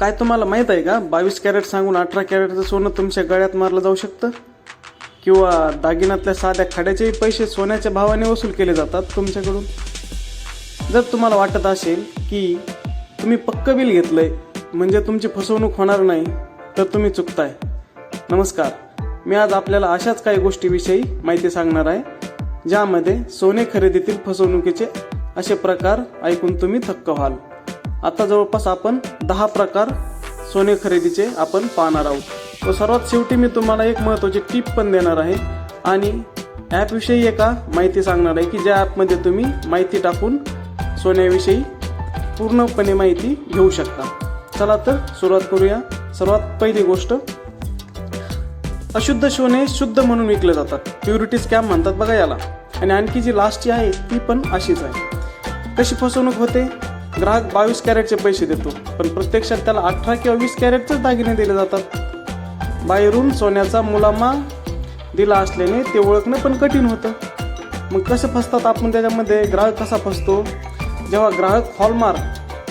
काय तुम्हाला माहीत आहे का? बावीस कॅरेट सांगून अठरा कॅरेटचं सोनं तुमच्या गळ्यात मारलं जाऊ शकतं? किंवा दागिन्यातल्या साध्या खड्याचेही पैसे सोन्याच्या भावाने वसूल केले जातात तुमच्याकडून? जर तुम्हाला वाटत असेल की तुम्ही पक्क बिल घेतलंय म्हणजे तुमची फसवणूक होणार नाही तर तुम्ही चुकताय. नमस्कार. मी आज आपल्याला अशाच काही गोष्टीविषयी माहिती सांगणार आहे ज्यामध्ये सोने खरेदीतील फसवणुकीचे असे प्रकार ऐकून तुम्ही थक्क व्हाल. आता जवळपास आपण दहा प्रकार सोने खरेदीचे आपण पाहणार आहोत. व सर्वात शेवटी मी तुम्हाला एक महत्त्वाची टिप पण देणार आहे. आणि ॲपविषयी एका माहिती सांगणार आहे की ज्या ॲपमध्ये तुम्ही माहिती टाकून सोन्याविषयी पूर्णपणे माहिती घेऊ शकता. चला तर सुरुवात करूया. सर्वात पहिली गोष्ट अशुद्ध सोने शुद्ध म्हणून विकले जातात. प्युरिटी स्कॅम म्हणतात बघा याला. आणि आणखी जी लास्टची आहे ती पण अशीच आहे. कशी फसवणूक होते? ग्राहक बावीस कॅरेटचे पैसे देतो पण प्रत्यक्षात त्याला अठरा किंवा वीस कॅरेटचेच दागिने दिले जातात. बाहेरून सोन्याचा मुलामा दिला असल्याने ते ओळखणं पण कठीण होतं. मग कसं फसतात आपण त्याच्यामध्ये? ग्राहक कसा फसतो? जेव्हा ग्राहक हॉलमार्क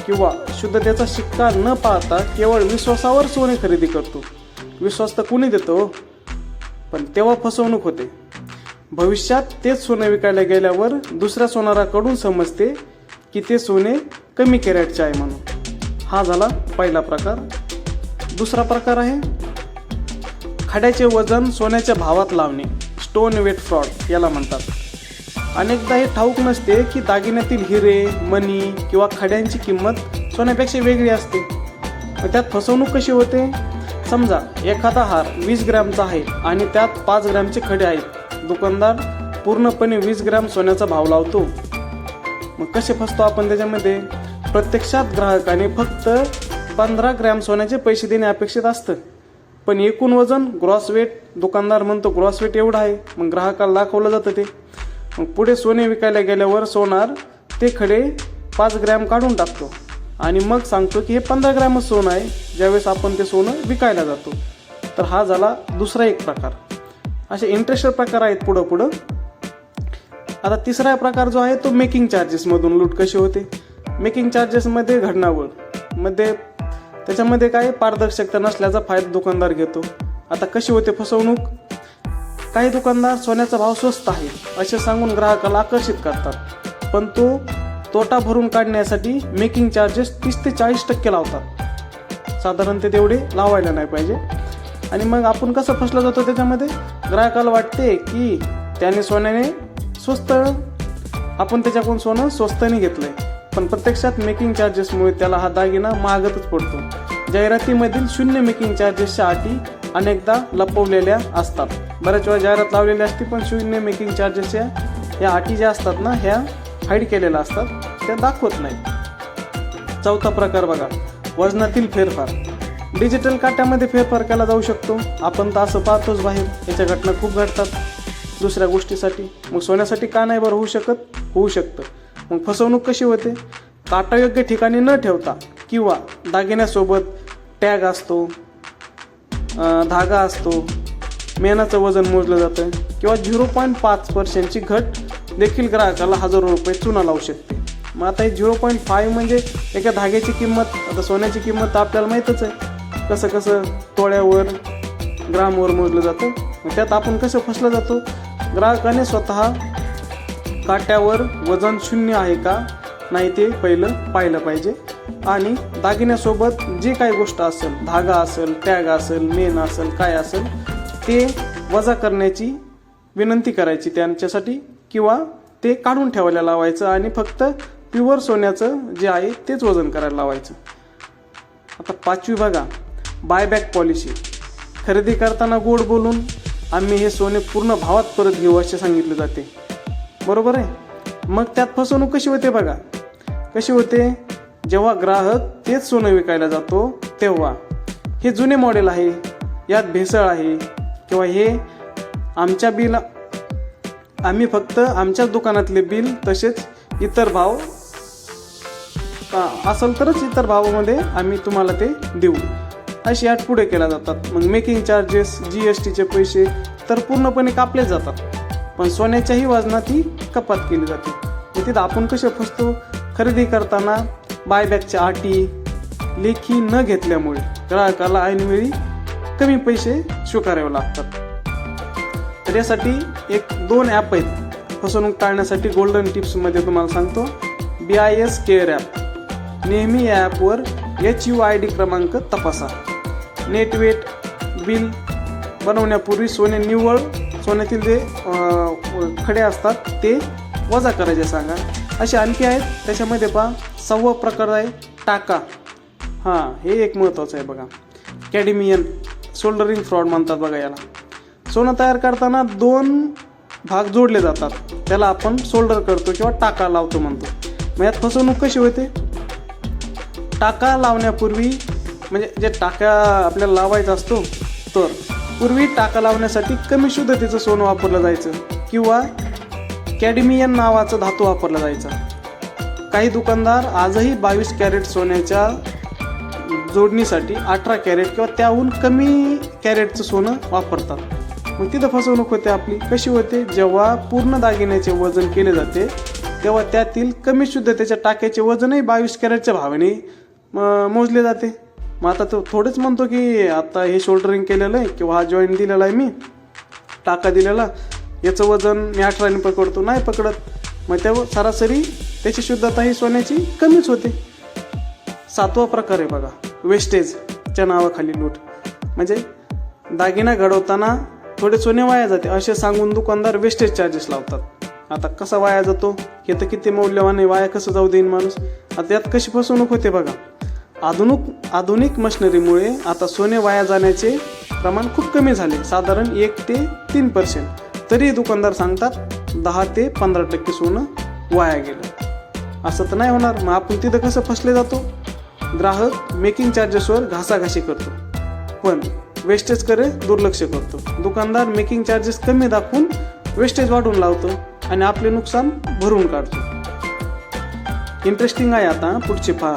किंवा शुद्धतेचा शिक्का न पाहता केवळ विश्वासावर सोने खरेदी करतो. विश्वास तर कुणी देतो? पण तेव्हा फसवणूक होते. भविष्यात तेच सोने विकायला गेल्यावर दुसऱ्या सोनाराकडून समजते की ते सोने कमी कॅरेटचे आहे म्हणून. हा झाला पहिला प्रकार. दुसरा प्रकार आहे खड्याचे वजन सोन्याच्या भावात लावणे. स्टोन वेट फ्रॉड याला म्हणतात. अनेकदा हे ठाऊक नसते की दागिन्यातील हिरे मणी किंवा खड्यांची किंमत सोन्यापेक्षा वेगळी असते. त्यात फसवणूक कशी होते? समजा एखादा हार वीस ग्रॅमचा आहे आणि त्यात पाच ग्रॅमचे खडे आहेत. दुकानदार पूर्णपणे वीस ग्रॅम सोन्याचा भाव लावतो. मग कसे फसतो आपण त्याच्यामध्ये? प्रत्यक्षात ग्राहकाने फक्त पंधरा ग्रॅम सोन्याचे पैसे देणे अपेक्षित असतं. पण एकूण वजन ग्रॉस वेट दुकानदार म्हणतो ग्रॉस वेट एवढं आहे मग ग्राहकाला दाखवलं जातं ते. मग पुढे सोने विकायला गेल्यावर सोनार ते खडे पाच ग्रॅम काढून टाकतो. आणि मग सांगतो की हे पंधरा ग्रॅमच सोनं आहे ज्यावेळेस आपण ते सोनं विकायला जातो. तर हा झाला दुसरा एक प्रकार. असे इंटरेस्टेड प्रकार आहेत पुढं पुढं आता तिसरा प्रकार जो आहे तो मेकिंग चार्जेसमधून लूट कशी होते? मेकिंग चार्जेसमध्ये घडणावळ. मध्ये त्याच्यामध्ये काय? पारदर्शकता नसल्याचा फायदा दुकानदार घेतो. आता कशी होते फसवणूक? काही दुकानदार सोन्याचा भाव स्वस्त आहे असे सांगून ग्राहकाला आकर्षित करतात. पण तो तोटा भरून काढण्यासाठी मेकिंग चार्जेस तीस ते चाळीस टक्के लावतात. साधारण ते तेवढे लावायला नाही पाहिजे. आणि मग आपण कसं फसलं जातो त्याच्यामध्ये? ग्राहकाला वाटते की त्याने सोन्याने स्वस्त आपण त्याच्याकडून सोनं स्वस्ताने घेतलंय. पण प्रत्यक्षात मेकिंग चार्जेसमुळे त्याला हा दागिना महागतच पडतो. जाहिरातीमधील शून्य मेकिंग चार्जेसच्या अटी अनेकदा लपवलेल्या असतात. बऱ्याच वेळा जाहिरात लावलेली असते पण शून्य मेकिंग चार्जेसच्या या अटी ज्या असतात ना ह्या हाईड केलेल्या असतात त्या दाखवत नाही चौथा प्रकार बघा वजनातील फेरफार. डिजिटल काट्यामध्ये फेरफार केला जाऊ शकतो. आपण तर असं पाहतोच बाहेर याच्या घटना खूप घडतात. दुसऱ्या गोष्टीसाठी. मग सोन्यासाठी का नाही बरं होऊ शकत? होऊ शकतं. मग फसवणूक कशी होते? काटा योग्य ठिकाणी न ठेवता किंवा दागिन्यासोबत टॅग असतो धागा असतो मेनाचं वजन मोजलं जातं किंवा झिरो पॉईंट पाच पर्सेंटची घट देखील ग्राहकाला हजारो रुपये चुना लावू शकते. मग आता हे झिरो पॉईंट फाईव्ह म्हणजे एका धाग्याची किंमत आता सोन्याची किंमत तर आपल्याला माहीतच आहे. कसं कसं तोळ्यावर ग्रामवर मोजलं जातं. मग त्यात आपण कसं फसलं जातो? ग्राहकाने स्वतः काट्यावर वजन शून्य आहे का नाही ते पहिलं पाहिलं पाहिजे. आणि दागिन्यासोबत जे काही गोष्ट असेल धागा असेल टॅग असेल मेन असेल काय असेल ते वजा करण्याची विनंती करायची त्यांच्यासाठी किंवा ते काढून ठेवायला लावायचं आणि फक्त प्युअर सोन्याचं जे आहे तेच वजन करायला लावायचं. आता पाचवी बघा बायबॅक पॉलिसी खरेदी करताना गोड बोलून आम्ही हे सोने पूर्ण भावात परत घेऊ असे सांगितले जाते. बरोबर आहे? मग त्यात फसवणूक कशी होते बघा. कशी होते? जेव्हा ग्राहक तेच सोनं विकायला जातो तेव्हा. हे जुने मॉडेल आहे. यात भेसळ आहे. किंवा हे आमच्या बिल आम्ही फक्त आमच्याच दुकानातले बिल तसेच इतर भाव असेल तरच इतर भावामध्ये आम्ही तुम्हाला ते देऊ. अशी अट पुढे केल्या जातात. मग मेकिंग चार्जेस जी एस टीचे पैसे तर पूर्णपणे कापले जातात. पण सोन्याच्याही वजनात ही कपात केली जाते. तिथं आपण कसे फसतो? खरेदी करताना बायबॅकच्या अटी लेखी न घेतल्यामुळे ग्राहकाला ऐनवेळी कमी पैसे स्वीकारावे लागतात. तर यासाठी एक दोन ॲप आहेत. फसवणूक टाळण्यासाठी गोल्डन टिप्समध्ये तुम्हाला सांगतो. B I S care app नेहमी या ॲपवर एच यू आय डी क्रमांक तपासा. नेट वेट बिल बनवण्यापूर्वी सोने निव्वळ सोन्यातील जे खडे असतात ते वजा करायचे सांगा. असे आणखी आहेत. त्याच्यामध्ये पहा सव्वा प्रकार आहे टाका. हां हे एक महत्त्वाचं आहे बघा. कॅडेमियन सोल्डरिंग फ्रॉड म्हणतात बघा याला. सोनं तयार करताना दोन भाग जोडले जातात. त्याला आपण सोल्डर करतो किंवा टाका लावतो म्हणतो. मग यात फसवणूक कशी होते? टाका लावण्यापूर्वी म्हणजे जे टाका आपल्याला लावायचा असतो तर पूर्वी टाका लावण्यासाठी कमी शुद्धतेचं सोनं वापरलं जायचं किंवा कॅडमियन नावाचा धातू वापरला जायचा. काही दुकानदार आजही बावीस कॅरेट सोन्याच्या जोडणीसाठी अठरा कॅरेट किंवा त्याहून कमी कॅरेटचं सोनं वापरतात. मग तिथं फसवणूक होते आपली. कशी होते? जेव्हा पूर्ण दागिन्याचे वजन केले जाते तेव्हा त्यातील कमी शुद्धतेच्या टाक्याचे वजनही बावीस कॅरेटच्या भावाने मोजले जाते. मग आता तो थोडेच म्हणतो की आता हे शोल्डरिंग केलेलं आहे किंवा हा जॉईंट दिलेला आहे मी टाका दिलेला याचं वजन मी अठराने पकडतो नाही पकडत. मग तेव्हा सरासरी त्याची शुद्धता ही सोन्याची कमीच होते. सातवा प्रकार आहे बघा वेस्टेजच्या नावाखाली लूट म्हणजे दागिना घडवताना थोडे सोने वाया जाते असे सांगून दुकानदार वेस्टेज चार्जेस लावतात. आता कसा वाया जातो? हे तर किती मौल्यवान आहे वाया कसं जाऊ देईन माणूस? आता यात कशी फसवणूक होते बघा. आधुनिक आधुनिक मशिनरीमुळे आता सोने वाया जाण्याचे प्रमाण खूप कमी झाले. साधारण एक ते तीन पर्सेंट तरी दुकानदार सांगतात दहा ते पंधरा टक्के सोनं वाया गेलं. असं तर नाही होणार. मग आपण तिथं कसं फसले जातो? ग्राहक मेकिंग चार्जेसवर घासाघाशी करतो. पण वेस्टेजकडे दुर्लक्ष करतो. दुकानदार मेकिंग चार्जेस कमी दाखवून वेस्टेज वाढून लावतो आणि आपले नुकसान भरून काढतो. इंटरेस्टिंग आहे आता पुढचे पहा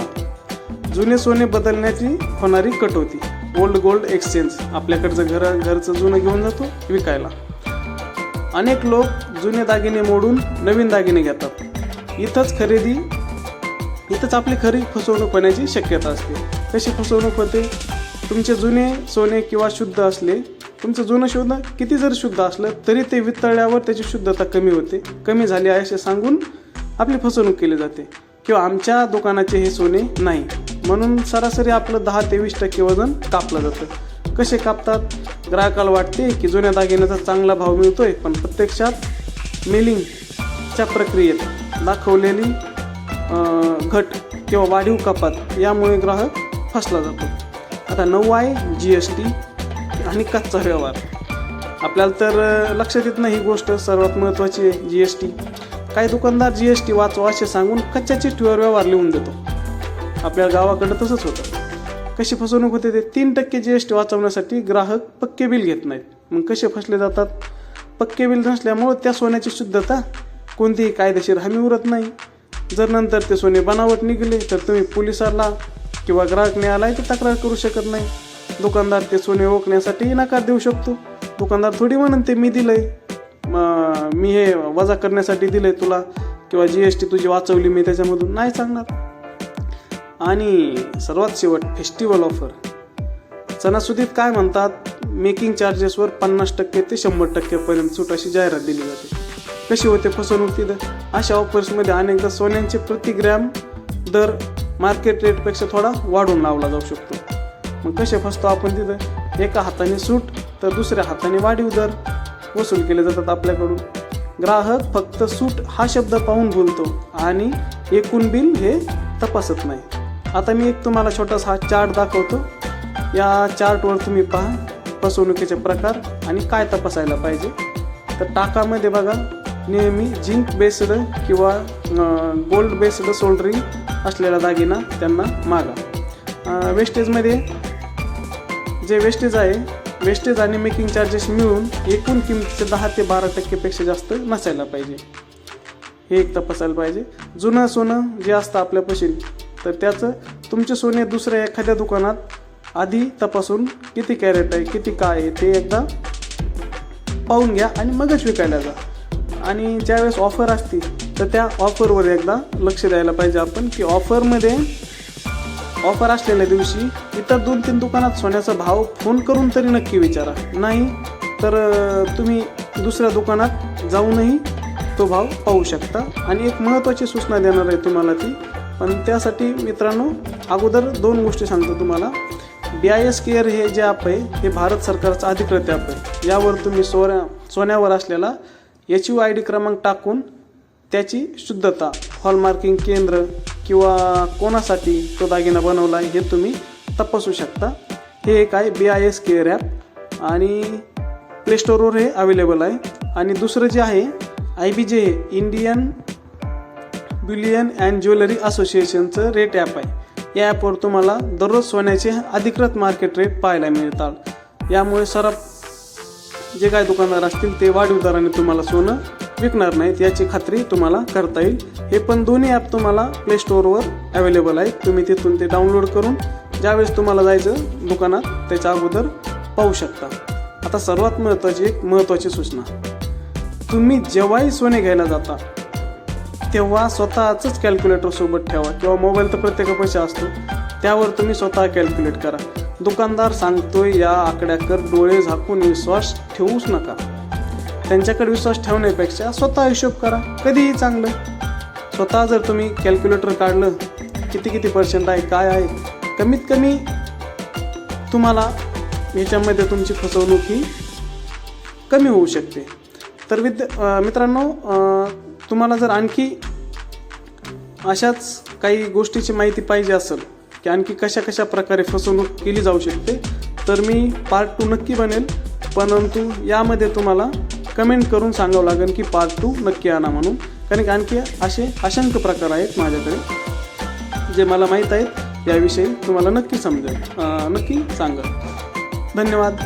जुने सोने बदलण्याची होणारी कटोती ओल्ड गोल्ड एक्सचेंज आपल्याकडचं घर घरचं जुनं घेऊन जातो विकायला. अनेक लोक जुने दागिने मोडून नवीन दागिने घेतात. इथंच खरेदी इथंच आपली खरी फसवणूक होण्याची शक्यता असते. कशी फसवणूक होते तुमचे जुने सोने किंवा शुद्ध असले तुमचं जुनं शुद्ध किती जर शुद्ध असलं तरी ते वितळल्यावर त्याची शुद्धता कमी होते. कमी झाली आहे असे सांगून आपली फसवणूक केली जाते. किंवा आमच्या दुकानाचे हे सोने नाही. म्हणून सरासरी आपलं दहा ते वीस टक्के वजन कापलं जातं. कसे कापतात? ग्राहकाला वाटते की जुन्या दागिन्याचा चांगला भाव मिळतोय पण प्रत्यक्षात मिलिंगच्या प्रक्रियेत दाखवलेली घट किंवा वाढीव कपात यामुळे ग्राहक फसला जातो. आता नऊ आहे जी एस टी आणि कच्चा व्यवहार. आपल्याला तर लक्षात येत नाही ही गोष्ट. सर्वात महत्त्वाची आहे जी एस टी काही दुकानदार जी एस टी वाचवा असे सांगून कच्च्या चिठ्ठीवर व्यवहार लिहून देतो. आपल्या गावाकडं तसंच होतं. कशी फसवणूक होते ते तीन टक्के जी एस टी वाचवण्यासाठी ग्राहक पक्के बिल घेत नाहीत. मग कसे फसले जातात? पक्के बिल नसल्यामुळं त्या सोन्याची शुद्धता कोणतीही कायदेशीर हमी उरत नाही. जर नंतर ते सोने बनावट निघाले तर तुम्ही पोलिसाला किंवा ग्राहक न्यायालय ती तक्रार करू शकत नाही. दुकानदार ते सोने ओळखण्यासाठी नकार देऊ शकतो. दुकानदार थोडी म्हणून ते मी दिलंय. मी हे वजा करण्यासाठी दिलंय तुला. किंवा जी एस टी तुझी वाचवली मी त्याच्यामधून नाही सांगणार. आणि सर्वात शेवट फेस्टिवल ऑफर सणासुदीत काय म्हणतात? मेकिंग चार्जेसवर पन्नास टक्के ते शंभर टक्केपर्यंत सूट अशी जाहिरात दिली जाते. कशी होते फसवणूक तिथं? अशा ऑफर्समध्ये अनेकदा सोन्यांचे प्रति ग्रॅम दर मार्केट रेटपेक्षा थोडा वाढवून लावला जाऊ शकतो. मग कसे फसतो आपण तिथं? एका हाताने सूट तर दुसऱ्या हाताने वाढीव दर वसूल केले जातात आपल्याकडून. ग्राहक फक्त सूट हा शब्द पाहून बोलतो आणि एकूण बिल हे तपासत नाही आता मी एक तुम्हाला छोटासा हा चार्ट दाखवतो. या चार्टवर तुम्ही पहा फसवणुकीचे प्रकार आणि काय तपासायला पाहिजे. तर टाकामध्ये बघा नेहमी जिंक बेस्ड किंवा गोल्ड बेस्ड सोल्डरिंग असलेला दागिना त्यांना मागा. वेस्टेजमध्ये जे वेस्टेज आहे वेस्टेज आणि मेकिंग चार्जेस मिळून एकूण किमतीचे दहा ते बारा टक्केपेक्षा जास्त नसायला पाहिजे. हे एक तपासायला पाहिजे. जुनं सोनं जे असतं आपल्यापाशी तर त्याचं तुमचे सोने दुसऱ्या एखाद्या दुकानात आधी तपासून किती कॅरेट आहे किती काय आहे ते एकदा पाहून घ्या आणि मगच विकायला जा. आणि ज्यावेळेस ऑफर असते तर त्या ऑफरवर एकदा लक्ष द्यायला पाहिजे आपण की ऑफरमध्ये ऑफर असलेल्या दिवशी इतर दोन तीन दुकानात सोन्याचा भाव फोन करून तरी नक्की विचारा. नाही तर तुम्ही दुसऱ्या दुकानात जाऊनही तो भाव पाहू शकता. आणि एक महत्त्वाची सूचना देणार आहे तुम्हाला ती पण त्यासाठी मित्रांनो अगोदर दोन गोष्टी सांगतो तुम्हाला. बी आय एस केअर हे जे ॲप आहे हे भारत सरकारचं अधिकृत ॲप आहे. यावर तुम्ही सोन्या सोन्यावर असलेला एच यू आय डी क्रमांक टाकून त्याची शुद्धता हॉलमार्किंग केंद्र किंवा कोणासाठी तो दागिना बनवला आहे हे तुम्ही तपासू शकता. हे एक आहे B I S care app आणि प्ले हे अवेलेबल आहे. आणि दुसरं जे आहे I B J Indian bullion and jewellery असोसिएशनचं rate app आहे. या ॲपवर तुम्हाला दररोज सोन्याचे अधिकृत मार्केट रेट पाहायला मिळतात. यामुळे सराफ जे काय दुकानदार असतील ते वाढीव दराने तुम्हाला सोनं विकणार नाहीत याची खात्री तुम्हाला करता येईल. हे पण दोन्ही ॲप तुम्हाला प्ले स्टोअरवर अवेलेबल आहेत. तुम्ही तिथून ते डाउनलोड करून ज्यावेळेस तुम्हाला जायचं दुकानात त्याच्या अगोदर पाहू शकता. आता सर्वात महत्त्वाची एक महत्त्वाची सूचना. तुम्ही जेव्हाही सोने घ्यायला जाता तेव्हा स्वतःच कॅल्क्युलेटर सोबत ठेवा. किंवा मोबाईल तर प्रत्येकापाशी असतो. त्यावर तुम्ही स्वतः कॅल्क्युलेट करा. दुकानदार सांगतोय या आकड्याकर डोळे झाकून विश्वास ठेवूच नका. त्यांच्याकडे विश्वास ठेवण्यापेक्षा स्वतः हिशोब करा. कधीही चांगलं. स्वतः जर तुम्ही कॅल्क्युलेटर काढलं किती किती पर्सेंट आहे काय आहे कमीत कमी तुम्हाला याच्यामध्ये तुमची फसवणूक ही कमी होऊ शकते. तर विद्या मित्रांनो तुम्हाला जर आणखी अशाच काही गोष्टीची माहिती पाहिजे असेल की आणखी कशा कशा प्रकारे फसवणूक केली जाऊ शकते तर मी पार्ट टू नक्की बनेल. परंतु यामध्ये तुम्हाला कमेंट करून सांगावं लागेल की पार्ट टू नक्की आणा म्हणून. कारण की आणखी असे असंख्य प्रकार आहेत माझ्याकडे जे मला माहीत आहेत. याविषयी तुम्हाला नक्की समजेल. नक्की सांगा. धन्यवाद.